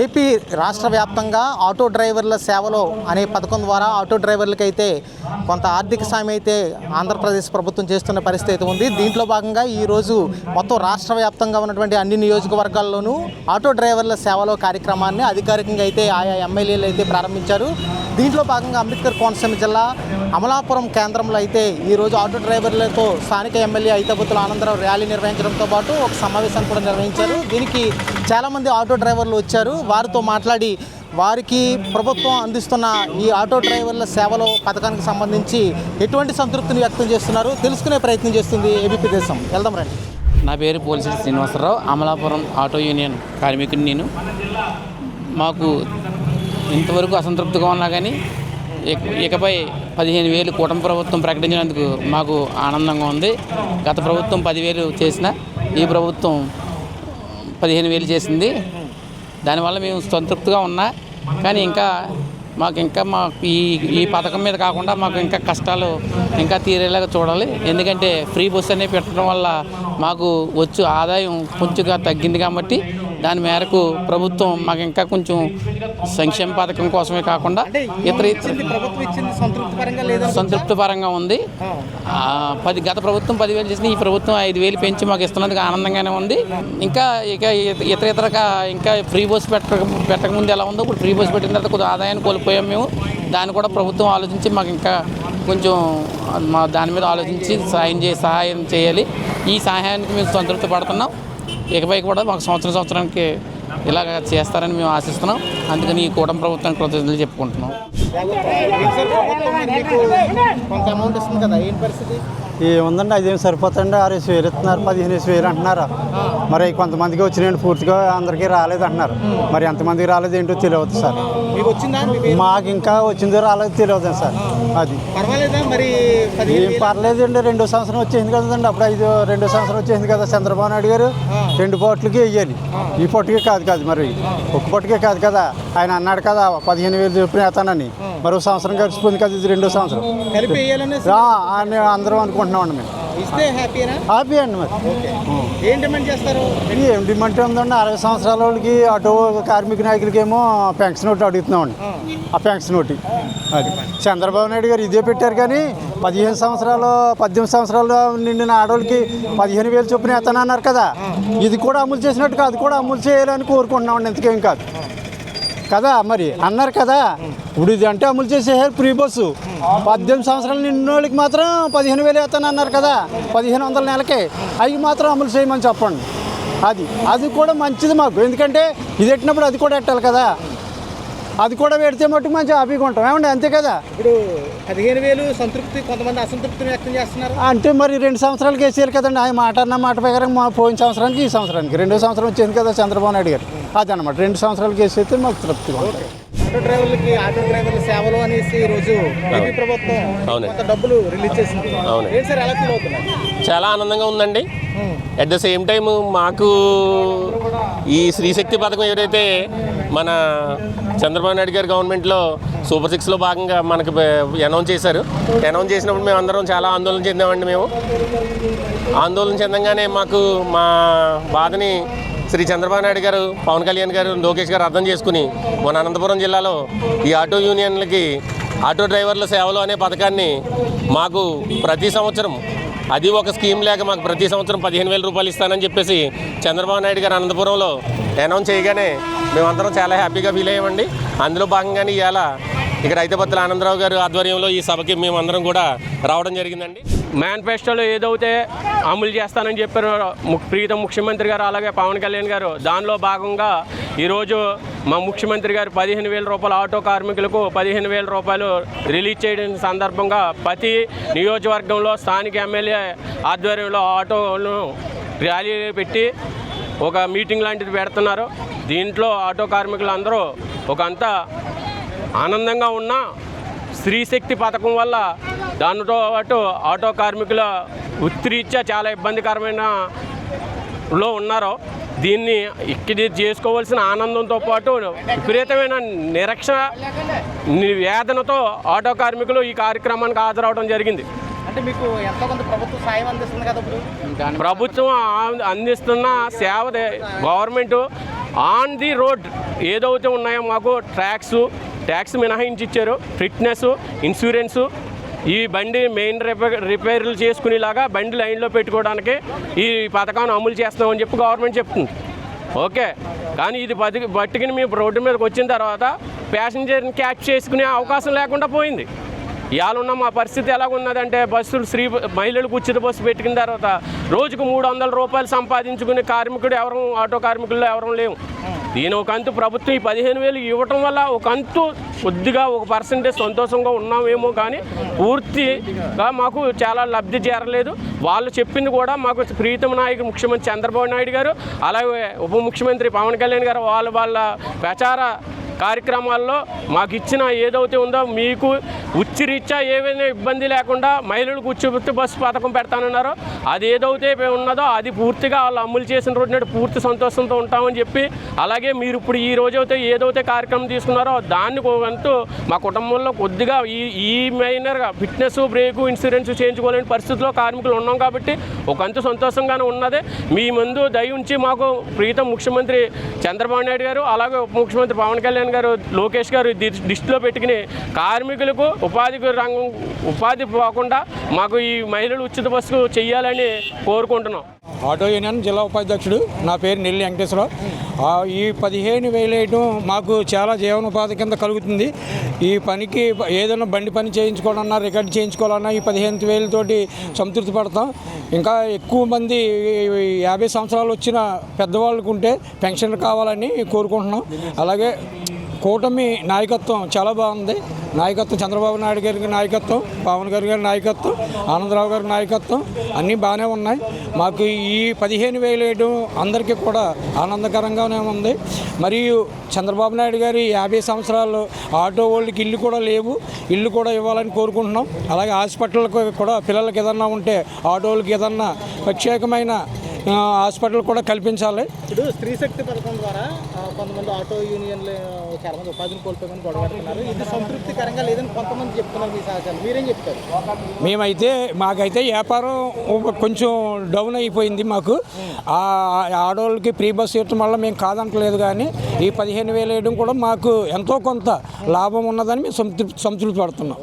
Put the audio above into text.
AP రాష్ట్ర వ్యాప్తంగా auto డ్రైవర్ల సేవలో అనే పథకం ద్వారా ఆటో డ్రైవర్లకైతే కొంత ఆర్థిక సాయం అయితే ఆంధ్రప్రదేశ్ ప్రభుత్వం చేస్తున్న పరిస్థితి అయితే ఉంది. దీంట్లో భాగంగా ఈరోజు మొత్తం రాష్ట్ర వ్యాప్తంగా ఉన్నటువంటి అన్ని నియోజకవర్గాల్లోనూ ఆటో డ్రైవర్ల సేవలో కార్యక్రమాన్ని అధికారికంగా అయితే ఆయా ఎమ్మెల్యేలు అయితే ప్రారంభించారు. దీంట్లో భాగంగా అంబేద్కర్ కోనసీమ జిల్లా అమలాపురం కేంద్రంలో అయితే ఈరోజు ఆటో డ్రైవర్లతో స్థానిక ఎమ్మెల్యే ఐతబుత్తుల ఆనందరావు ర్యాలీ నిర్వహించడంతో పాటు ఒక సమావేశాన్ని కూడా నిర్వహించారు. దీనికి చాలామంది ఆటో డ్రైవర్లు వచ్చారు. వారితో మాట్లాడి వారికి ప్రభుత్వం అందిస్తున్న ఈ ఆటో డ్రైవర్ల సేవలో పథకానికి సంబంధించి ఎటువంటి సంతృప్తిని వ్యక్తం చేస్తున్నారు? తెలుసుకునే ప్రయత్నం చేస్తుంది ఏబీపీ దేశం. వెళ్దాం రండి. నా పేరు పోలిశెట్టి శ్రీనివాసరావు అమలాపురం ఆటో యూనియన్ కార్మికుడిని నేను. మాకు ఇంతవరకు అసంతృప్తిగా ఉన్నా కానీ ఇక- ఇకపై పదిహేను వేలు కూటమి ప్రభుత్వం ప్రకటించినందుకు మాకు ఆనందంగా ఉంది. గత ప్రభుత్వం పదివేలు చేసిన ఈ ప్రభుత్వం పదిహేను వేలు చేసింది. దానివల్ల మేము సంతృప్తిగా ఉన్నా కానీ ఇంకా మాకు ఇంకా మా ఈ ఈ పథకం మీద కాకుండా మాకు ఇంకా కష్టాలు ఇంకా తీరేలాగా చూడాలి. ఎందుకంటే ఫ్రీ బస్ అనేది పెట్టడం వల్ల మాకు వచ్చు ఆదాయం కొంచెంగా తగ్గింది కాబట్టి దాని మేరకు ప్రభుత్వం మాకు ఇంకా కొంచెం సంక్షేమ పథకం కోసమే కాకుండా ఇతర ఇతర ప్రభుత్వం ఇచ్చింది సంతృప్తి పరంగా లేదా సంతృప్తి పరంగా ఉంది. పది గత ప్రభుత్వం పదివేలు చేసింది ఈ ప్రభుత్వం ఐదు వేలు పెంచి మాకు ఇస్తున్నందుకు ఆనందంగానే ఉంది. ఇంకా ఇక ఇత- ఇతర ఇతర ఇంకా ఫ్రీ బస్ పెట్టక పెట్టకముందు ఎలా ఉందో ఇప్పుడు ఫ్రీ బస్ పెట్టిన తర్వాత కొద్దిగా ఆదాయాన్ని కోల్పోయాం మేము. దాన్ని కూడా ప్రభుత్వం ఆలోచించి మాకు ఇంకా కొంచెం మా దాని మీద ఆలోచించి సహాయం చే సహాయం చేయాలి. ఈ సహాయానికి మేము సంతృప్తి పడుతున్నాం. ఇకపై కూడా మాకు సంవత్సరం సంవత్సరానికి ఇలాగ చేస్తారని మేము ఆశిస్తున్నాం. అందుకని ఈ కూటమి ప్రభుత్వానికి కృతజ్ఞతలు చెప్పుకుంటున్నాం. కొంత అమౌంట్ ఇస్తుంది కదా పరిస్థితి? ఏముందండి ఐదేం సరిపోతుందండి ఆరేసి వేలు ఇస్తున్నారు పదిహేను వేసి వేలు అంటున్నారు. మరి కొంతమందికి వచ్చినాయండి పూర్తిగా అందరికీ రాలేదు అంటున్నారు. మరి ఎంతమందికి రాలేదు ఏంటో తెలియదు సార్. మీకు ఇంకా వచ్చిందో రాలేదు తెలియదు సార్. అది. ఏం పర్లేదండి రెండో సంవత్సరం వచ్చేసింది కదండి అప్పుడు ఐదు రెండో సంవత్సరం వచ్చేసింది కదా చంద్రబాబు నాయుడు గారు. రెండు పొట్లకి వేయాలి ఈ పొట్టుకే కాదు కాదు మరి. ఒక పొట్టుకే కాదు కదా. ఆయన అన్నాడు కదా పదిహేను వేలు చొప్పున వేస్తానని. మరి సంవత్సరం గడిచిపోయింది కదా ఇది రెండో సంవత్సరం. కలిపి వేయాలనే అని అందరం అనుకుంటున్నామండి మేము. ఇస్తే హ్యాపీనా? హ్యాపీ అండి మరి. ఏం డిమాండ్ చేస్తారు? ఏం డిమాండ్ ఉందండి అరవై సంవత్సరాల వాళ్ళకి ఆటో కార్మిక నాయకులకి ఏమో పెన్షన్ ఒకటి అడుగుతున్నామండి ఆ. పెన్షన్ ఒకటి అది. చంద్రబాబు నాయుడు గారు ఇదే పెట్టారు కానీ పదిహేను సంవత్సరాలు పద్దెనిమిది సంవత్సరాలు నిండిన ఆడవాళ్ళకి పదిహేను వేలు చొప్పున ఎత్తనన్నారు కదా. ఇది కూడా అమలు చేసినట్టు కాదు కూడా అమలు చేయాలని కోరుకుంటున్నామండి ఇంతకేం కాదు. కదా మరి? అన్నారు కదా. ఇప్పుడు ఇది అంటే అమలు చేసేసారు ఫ్రీ బస్సు. పద్దెనిమిది సంవత్సరాలు నిండిన వాళ్ళకి మాత్రం పదిహేను వేలు వేస్తాను అన్నారు కదా. పదిహేను వందల నెలకే. అవి మాత్రం అమలు చేయమని చెప్పండి. అది అది కూడా మంచిది మాకు. ఎందుకంటే ఇది పెట్టినప్పుడు అది కూడా పెట్టాలి కదా. అది కూడా పెడితే మట్టుకు మంచి హ్యాపీగా ఉంటాం. ఏమండి? అంతే కదా? ఇప్పుడు పదిహేను వేలు సంతృప్తి కొంతమంది అసంతృప్తిని వ్యక్తం చేస్తున్నారు. అంటే మరి రెండు సంవత్సరాలకి వేసేయాలి కదండి. ఆయన మాట అన్న మాట ప్రకారం మా పోయిన సంవత్సరానికి ఈ సంవత్సరానికి. రెండో సంవత్సరం వచ్చింది కదా చంద్రబాబు నాయుడు గారు. అదనమాట రెండు సంవత్సరాలకి వేసేస్తే మాకు తృప్తిగా ఉంటుంది. ఆటో డ్రైవర్లకి ఆటో డ్రైవర్ల సేవలు అనేసి ఏపీ ప్రభుత్వం. కొంత డబ్బులు రిలీజ్ చేసింది. అవును. ఏంటి సార్ ఎలా ఫీల్ అవుతున్నారు? చాలా ఆనందంగా ఉందండి. అట్ ద సేమ్ టైం మాకు ఈ స్త్రీశక్తి పథకం ఏదైతే మన చంద్రబాబు నాయుడు గారి గవర్నమెంట్లో సూపర్ సిక్స్లో భాగంగా మనకి అనౌన్స్ చేశారు. అనౌన్స్ చేసినప్పుడు మేము అందరం చాలా ఆందోళన చెందామండి మేము. ఆందోళన చెందంగానే మాకు మా బాధని శ్రీ చంద్రబాబు నాయుడు గారు పవన్ కళ్యాణ్ గారు లోకేష్ గారు అర్థం చేసుకుని మన అనంతపురం జిల్లాలో ఈ ఆటో యూనియన్లకి ఆటో డ్రైవర్ల సేవలు అనే పథకాన్ని మాకు ప్రతి సంవత్సరం అది ఒక స్కీమ్ లేక మాకు ప్రతి సంవత్సరం పదిహేను వేల రూపాయలు ఇస్తానని చెప్పేసి చంద్రబాబు నాయుడు గారు అనంతపురంలో అనౌన్స్ చేయగానే మేమందరం చాలా హ్యాపీగా ఫీల్ అయ్యామండి. అందులో భాగంగానే ఇవాళ ఇక్కడ ఐతపత్తుల ఆనందరావు గారు ఆధ్వర్యంలో ఈ సభకి మేమందరం కూడా రావడం జరిగిందండి. మేనిఫెస్టోలో ఏదైతే అమలు చేస్తానని చెప్పారు ము- ప్రీతం ముఖ్యమంత్రి గారు అలాగే పవన్ కళ్యాణ్ గారు దానిలో భాగంగా ఈరోజు మా ముఖ్యమంత్రి గారు పదిహేను వేల రూపాయల ఆటో కార్మికులకు పదిహేను వేల రూపాయలు రిలీజ్ చేయడం సందర్భంగా ప్రతి నియోజకవర్గంలో స్థానిక ఎమ్మెల్యే ఆధ్వర్యంలో ఆటోను ర్యాలీ పెట్టి ఒక మీటింగ్ లాంటిది పెడుతున్నారు. దీంట్లో ఆటో కార్మికులందరూ ఒక అంతా ఆనందంగా ఉన్న స్త్రీశక్తి పథకం వల్ల దానితో పాటు ఆటో కార్మికుల వృత్తిరీత్యా చాలా ఇబ్బందికరమైన లో ఉన్నారో. దీన్ని ఇక్కడ చేసుకోవాల్సిన ఆనందంతో పాటు విపరీతమైన నిరక్షణ ని- వేదనతో ఆటో కార్మికులు ఈ కార్యక్రమానికి హాజరవడం జరిగింది. ప్రభుత్వం అందిస్తున్న సేవ గవర్నమెంట్ ఆన్ ది రోడ్ ఏదైతే ఉన్నాయో మాకు ట్యాక్స్ ట్యాక్స్ మినహాయించి ఇచ్చారు ఫిట్నెస్ ఇన్సూరెన్సు ఈ బండి మెయిన్ రిపేర్ రిపేర్లు చేసుకునేలాగా బండి లైన్లో పెట్టుకోవడానికి ఈ పథకాన్ని అమలు చేస్తామని చెప్పి గవర్నమెంట్ చెప్తుంది. ఓకే. కానీ ఇది బతికి బట్టుకుని మేము రోడ్డు మీదకి వచ్చిన తర్వాత ప్యాసింజర్ని క్యాచ్ చేసుకునే అవకాశం లేకుండా పోయింది. ఇవాళ ఉన్న మా పరిస్థితి ఎలాగున్నదంటే బస్సులు స్త్రీ మహిళలకు ఉచిత బస్సు పెట్టిన తర్వాత రోజుకు మూడు వందల రూపాయలు సంపాదించుకునే కార్మికుడు ఎవరు ఆటో కార్మికుల్లో ఎవరూ లేవు. దీని ఒక అంతు ప్రభుత్వం ఈ పదిహేను వేలు ఇవ్వటం వల్ల ఒక అంతు కొద్దిగా ఒక పర్సెంటేజ్ సంతోషంగా ఉన్నామేమో కానీ పూర్తిగా మాకు చాలా లబ్ధి చేరలేదు. వాళ్ళు చెప్పింది కూడా మాకు ప్రీతమ నాయకు ముఖ్యమంత్రి చంద్రబాబు నాయుడు గారు అలాగే ఉప ముఖ్యమంత్రి పవన్ కళ్యాణ్ గారు వాళ్ళ వాళ్ళ ప్రచార కార్యక్రమాల్లో మాకు ఇచ్చిన ఏదైతే ఉందో మీకు ఉచ్చిరీత్యా ఏవైనా ఇబ్బంది లేకుండా మహిళలకు ఉచిత బస్సు పథకం పెడతానన్నారో. అది ఏదైతే ఉన్నదో అది పూర్తిగా వాళ్ళు అమలు చేసిన రోజు నాడు పూర్తి సంతోషంతో ఉంటామని చెప్పి అలాగే మీరు ఇప్పుడు ఈ రోజైతే ఏదైతే కార్యక్రమం తీసుకున్నారో దాన్ని అంటూ మా కుటుంబంలో కొద్దిగా ఈ ఈ మైనర్గా ఫిట్నెస్ బ్రేకు ఇన్సూరెన్స్ చేయించుకోలేని పరిస్థితిలో కార్మికులు ఉన్నాం కాబట్టి ఒకంత సంతోషంగానే ఉన్నది. మీ ముందు దయ ఉంచి మాకు ప్రీతం ముఖ్యమంత్రి చంద్రబాబు నాయుడు గారు అలాగే ఉప ముఖ్యమంత్రి పవన్ కళ్యాణ్ గారు లోకేష్ గారు దృష్టిలో పెట్టుకుని కార్మికులకు ఉపాధి రంగం ఉపాధి పోకుండా మాకు ఈ మహిళలు ఉచిత బస్సు చేయాలని కోరుకుంటున్నాం. ఆటో యూనియన్ జిల్లా ఉపాధ్యక్షుడు నా పేరు నెల్లి వెంకటేశ్వరరావు. ఈ పదిహేను వేలు మాకు చాలా జీవనోపాధి కింద కలుగుతుంది. ఈ పనికి ఏదైనా బండి పని చేయించుకోవాలన్నా రికార్డ్ చేయించుకోవాలన్నా ఈ పదిహేను వేలతోటి సంతృప్తి పడతాం. ఇంకా ఎక్కువ మంది యాభై సంవత్సరాలు వచ్చిన పెద్దవాళ్ళకు ఉంటే పెన్షన్ కావాలని కోరుకుంటున్నాం. అలాగే కూటమి నాయకత్వం చాలా బాగుంది. నాయకత్వం చంద్రబాబు నాయుడు గారి నాయకత్వం పవన్ గారి గారి నాయకత్వం ఆనందరావు గారి నాయకత్వం అన్నీ బాగానే ఉన్నాయి. మాకు ఈ పదిహేను వేలు వేయడం అందరికీ కూడా ఆనందకరంగానే ఉంది. మరియు చంద్రబాబు నాయుడు గారి యాభై సంవత్సరాలు ఆటో వాళ్ళకి ఇల్లు కూడా లేవు. ఇల్లు కూడా ఇవ్వాలని కోరుకుంటున్నాం. అలాగే హాస్పిటల్కి కూడా పిల్లలకి ఏదన్నా ఉంటే ఆటోలకి ఏదన్నా ప్రత్యేకమైన హాస్పిటల్ కూడా కల్పించాలి. ఇప్పుడు స్త్రీ శక్తి పథకం ద్వారా కొంతమంది ఆటో యూనియన్లు చాలా మంది ఉపాధిని కోల్పోమని గొడవడుతున్నారు ఇది సంతృప్తికరంగా లేదని కొంతమంది చెప్తున్నారు మీ సహచారం మీరేం చెప్తారు? మేమైతే మాకైతే వ్యాపారం కొంచెం డౌన్ అయిపోయింది మాకు. ఆ ఆడవాళ్ళకి ప్రీ బస్ ఇవ్వటం వల్ల మేము కాదంటలేదు కానీ ఈ పదిహేను వేలు వేయడం కూడా మాకు ఎంతో కొంత లాభం ఉన్నదని మేము సంతృప్తి సంతృప్తి పడుతున్నాం.